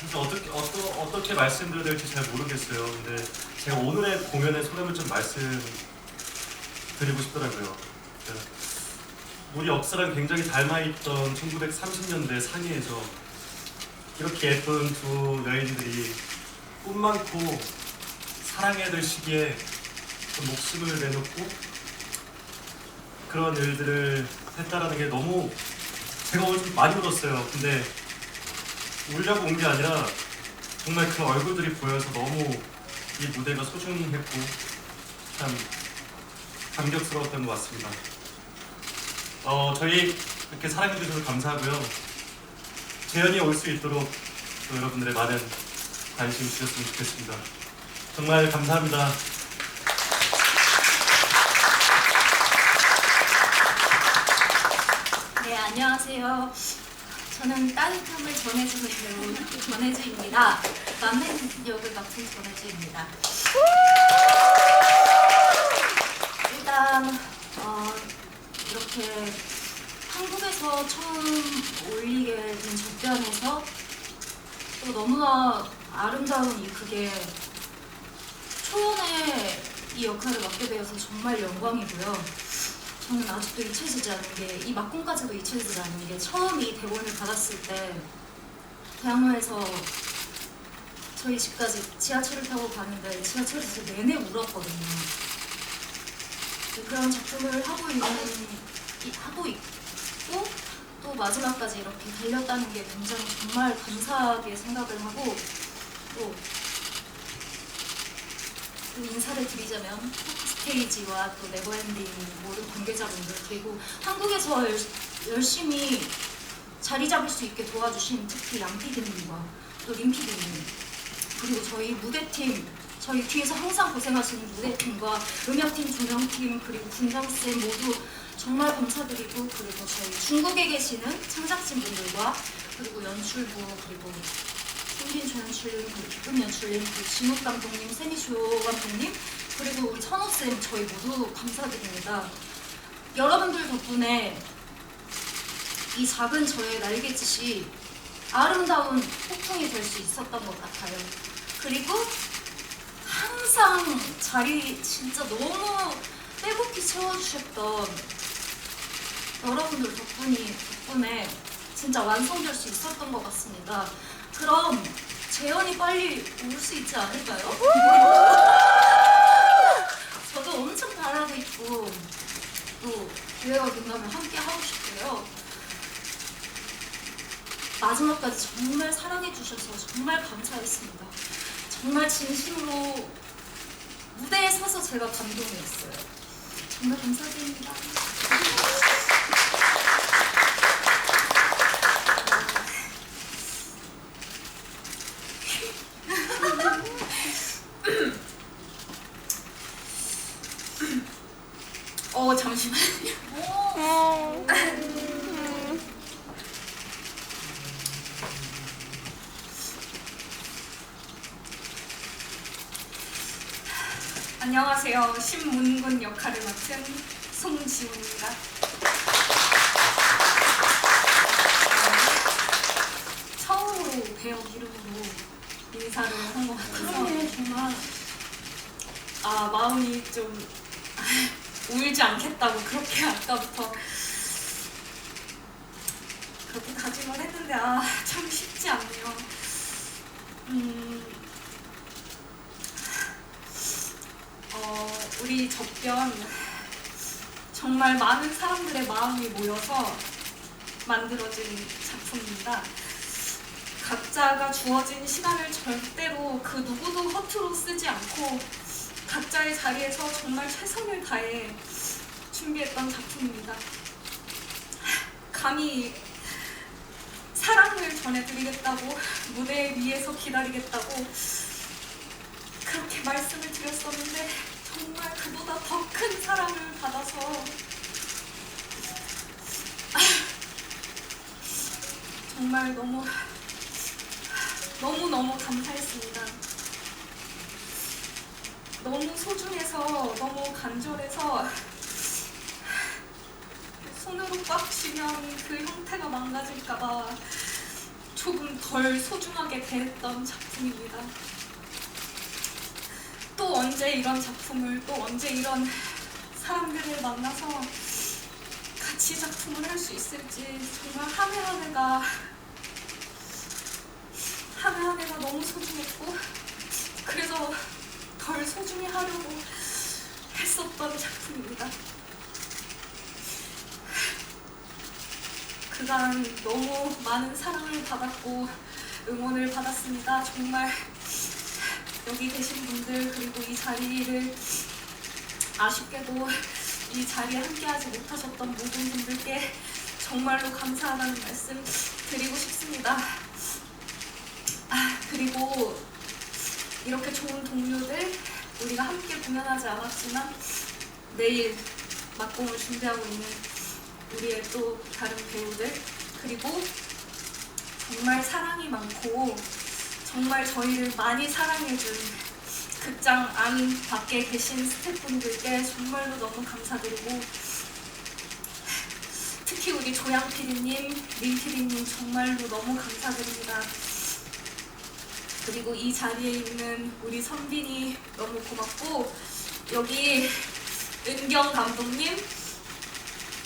그래서 어떻게 어떠, 어떻게 말씀드려야 될지 잘 모르겠어요. 근데 제가 오늘의 공연의 소감을 좀 말씀드리고 싶더라고요. 그러니까 우리 역사랑 굉장히 닮아있던 1930년대 상해에서 이렇게 예쁜 두 여인들이 꿈 많고 사랑해야 될 시기에 또 목숨을 내놓고 그런 일들을 했다라는 게 너무 제가 오늘 좀 많이 울었어요. 근데 울려고 온 게 아니라 정말 그 얼굴들이 보여서 너무 이 무대가 소중했고 참 감격스러웠던 것 같습니다. 어, 저희 이렇게 사랑해 주셔서 감사하고요. 재현이 올 수 있도록 또 여러분들의 많은 관심 주셨으면 좋겠습니다. 정말 감사합니다. 네, 안녕하세요. 저는 따뜻함을 전해주는 배우 전혜주입니다. 남행 역을 맡은 전혜주입니다. 일단 어, 이렇게 한국에서 처음 올리게 된 접변에서 또 너무나 아름다운 이 그게 초연의 이 역할을 맡게 되어서 정말 영광이고요. 저는 아직도 잊혀지지 않는 게이 막공까지도 잊혀지지 않는 게 처음 이 대본을 받았을 때 대학로에서 저희 집까지 지하철을 타고 가는데 지하철에서 내내 울었거든요. 그런 작품을 하고 있는 이- 하고 있고 또 마지막까지 이렇게 달렸다는 게 굉장히 정말 감사하게 생각을 하고 또, 또 인사를 드리자면 스테이지와 또 네버엔딩 모든 관계자분들 그리고 한국에서 열, 열심히 자리 잡을 수 있게 도와주신 특히 양 PD님과 또림 PD님 그리고 저희 무대팀 저희 뒤에서 항상 고생하시는 무대팀과 음향팀, 조명팀 그리고 군장쌤 모두 정말 감사드리고 그리고 저희 중국에 계시는 창작진분들과 그리고 연출부 그리고 손진 조연출님 그리고 기쁨 연출님 그리고 진욱 감독님, 세미쇼 감독님 그리고 우리 천호쌤 저희 모두 감사드립니다. 여러분들 덕분에 이 작은 저의 날개짓이 아름다운 폭풍이 될 수 있었던 것 같아요. 그리고 항상 자리 진짜 너무 빼곡히 채워주셨던 여러분들 덕분이 덕분에 진짜 완성될 수 있었던 것 같습니다. 그럼 재현이 빨리 올 수 있지 않을까요? 저도 엄청 있고 또 기회가 된다면 함께 하고 싶고요. 마지막까지 정말 사랑해 주셔서 정말 감사했습니다. 정말 진심으로 무대에 서서 제가 감동이었어요. 정말 감사드립니다. 어 잠시만요. 안녕하세요. 신문군 역할을 맡은 송지훈입니다. 어, 처음으로 배역 이름으로 인사를 한 것 같아서 정말 아 마음이 좀 울지 않겠다고 그렇게 아까부터 그렇게 다짐을 했는데 아 참 쉽지 않네요. 음, 어, 우리 접변 정말 많은 사람들의 마음이 모여서 만들어진 작품입니다. 각자가 주어진 시간을 절대로 그 누구도 허투루 쓰지 않고 각자의 자리에서 정말 최선을 다해 준비했던 작품입니다. 감히 사랑을 전해드리겠다고 무대 위에서 기다리겠다고 그렇게 말씀을 드렸었는데 정말 그보다 더 큰 사랑을 받아서 정말 너무 너무 너무 감사했습니다. 너무 소중해서 너무 간절해서 손으로 꽉 쥐면 그 형태가 망가질까봐 조금 덜 소중하게 대했던 작품입니다. 또 언제 이런 작품을 또 언제 이런 사람들을 만나서 같이 작품을 할 수 있을지 정말 한 해가 너무 소중했고 그래서 덜 소중히 하려고 했었던 작품입니다. 그간 너무 많은 사랑을 받았고 응원을 받았습니다. 정말 여기 계신 분들 그리고 이 자리를 아쉽게도 이 자리에 함께하지 못하셨던 모든 분들께 정말로 감사하다는 말씀 드리고 싶습니다. 아, 그리고 이렇게 좋은 동료들 우리가 함께 공연하지 않았지만 내일 막공을 준비하고 있는 우리의 또 다른 배우들 그리고 정말 사랑이 많고 정말 저희를 많이 사랑해준 극장 안 밖에 계신 스태프분들께 정말로 너무 감사드리고 특히 우리 조양 PD님, 민 PD님 정말로 너무 감사드립니다. 그리고 이 자리에 있는 우리 선빈이 너무 고맙고 여기 은경 감독님,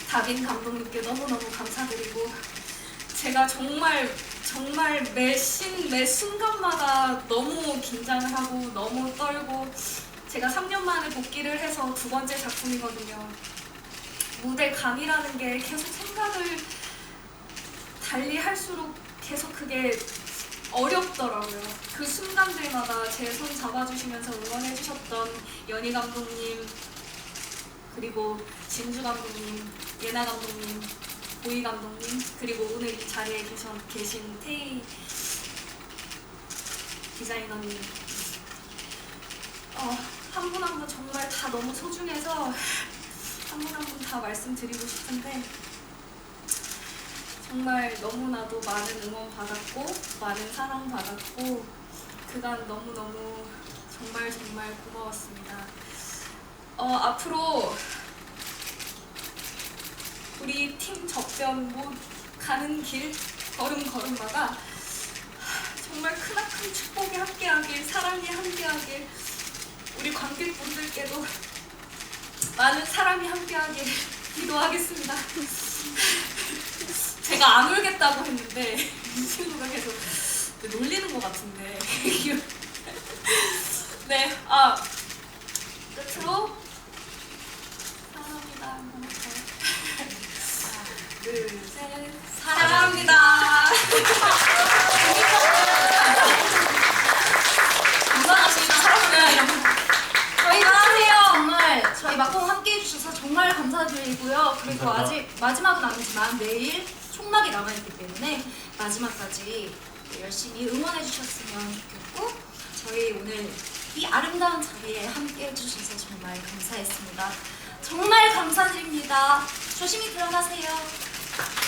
다빈 감독님께 너무너무 감사드리고 제가 정말 정말 매신 매 순간마다 너무 긴장을 하고 너무 떨고 제가 3년 만에 복귀를 해서 두 번째 작품이거든요. 무대 감이라는 게 계속 생각을 달리 할수록 계속 그게 어렵더라고요. 그 순간들마다 제 손 잡아주시면서 응원해주셨던 연희 감독님, 그리고 진주 감독님, 예나 감독님, 보이 감독님, 그리고 오늘 이 자리에 계신, 계신 태희 디자이너님. 어, 한 분 한 분 정말 다 너무 소중해서 한 분 한 분 다 말씀드리고 싶은데 정말 너무나도 많은 응원 받았고 많은 사랑 받았고 그간 너무너무 정말 정말 고마웠습니다. 어, 앞으로 우리 팀 접변 뭐 가는 길 걸음걸음마다 정말 크나큰 축복이 함께하길 사랑이 함께하길 우리 관객분들께도 많은 사랑이 함께하길 기도하겠습니다. 제가 안 울겠다고 했는데 이 친구가 계속 놀리는 것 같은데 네, 아 끝으로 사랑합니다. 둘, 셋, 사랑합니다. 건강하시고 사랑해요. 저희가 정말 저희 막공 함께 해주셔서 정말 감사드리고요. 그리고 감사합니다. 아직 마지막은 아니지만 내일 총막이 남아있기 때문에 마지막까지 열심히 응원해 주셨으면 좋겠고 저희 오늘 이 아름다운 자리에 함께 해주셔서 정말 감사했습니다. 정말 감사드립니다. 조심히 들어가세요.